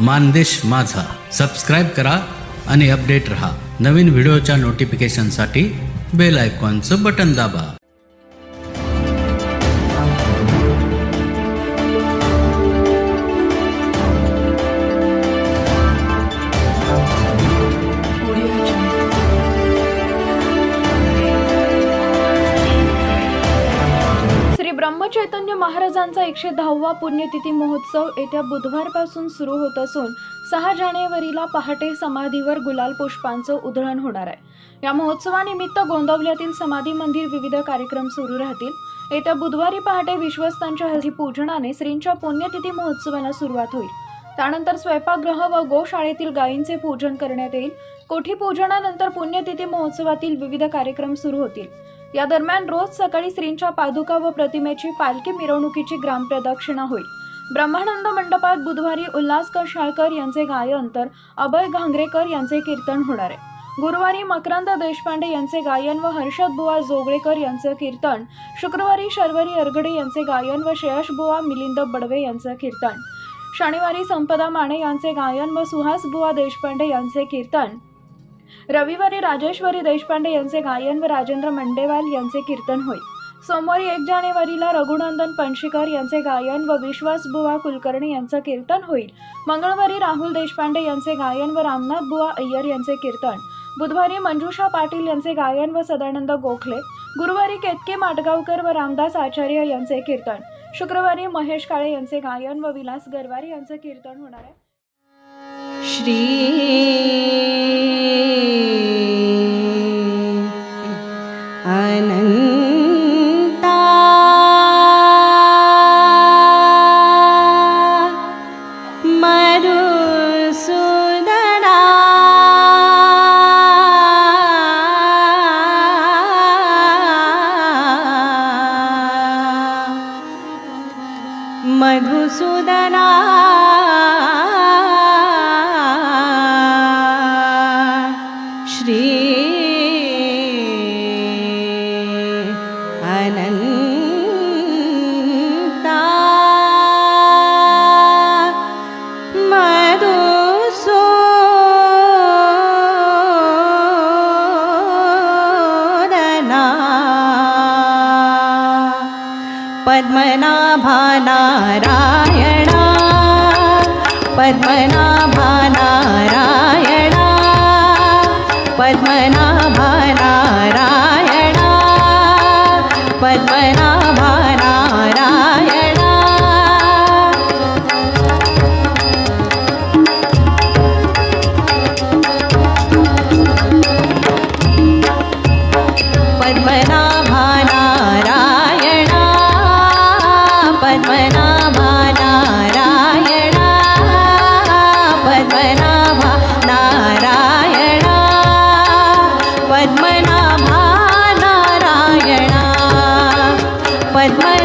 मानदेश माझा. सबस्क्राईब करा आणि अपडेट रहा. नवीन व्हिडिओच्या नोटिफिकेशनसाठी बेल आयकॉनचं बटन दाबा. चैतन्य महाराजांचा एकशे दहावा पुण्यतिथी महोत्सव येत्या बुधवारपासून सुरू होत असून सहा जानेवारीला पहाटे समाधीवर गुलाल पुष्पांचं उधळण होणार आहे. या महोत्सवानिमित्त गोंदवल्यातील समाधी मंदिर विविध कार्यक्रम सुरू राहतील. येत्या बुधवारी पहाटे विश्वस्तांच्या हस्ते पूजनाने श्रींच्या पुण्यतिथी महोत्सवाला सुरुवात होईल. त्यानंतर स्वयंपाकगृह व गोशाळेतील गायींचे पूजन करण्यात येईल. कोठी पूजनानंतर पुण्यतिथी महोत्सवातील विविध कार्यक्रम सुरू होतील. या दरम्यान रोज सकाळी श्रींच्या पादुका व प्रतिमेची पालखी मिरवणुकीची ग्रामप्रदक्षिणा होईल. ब्रह्मानंद मंडपात बुधवारी उल्हास कशाळकर यांचे गायन तर अभय घांगरेकर यांचे कीर्तन होणार आहे. गुरुवारी मकरंद देशपांडे यांचे गायन व हर्षद बुवा जोगळेकर यांचं कीर्तन शुक्रवारी शर्वरी अरगडे यांचे गायन व श्रेयश बुवा मिलिंद बडवे यांचं कीर्तन शनिवारी संपदा माने यांचे गायन व सुहास बुवा देशपांडे यांचे कीर्तन रविवारी राजेश्वरी देशपांडे यांचे गायन व राजेंद्र मंडेवाल यांचे कीर्तन होईल सोमवारी एक जानेवारीला रघुनंदन पणशीकर यांचे गायन व विश्वास बुवा कुलकर्णी यांचं कीर्तन होईल. मंगळवारी राहुल देशपांडे यांचे गायन व रामनाथ बुवा अय्यर यांचे कीर्तन. बुधवारी मंजुषा पाटील यांचे गायन व सदानंद गोखले. गुरुवारी केतके माटगावकर व रामदास आचार्य यांचे कीर्तन. शुक्रवारी महेश काळे यांचे गायन व विलास गरवारी यांचं कीर्तन होणार आहे. श्री मधुसूदना. श्री पद्मनाभा नारायणा पद्मनाभा नारायणा पद्मनाभा नारायणा पद्मनाभा नारायणा पद्मनाभा my.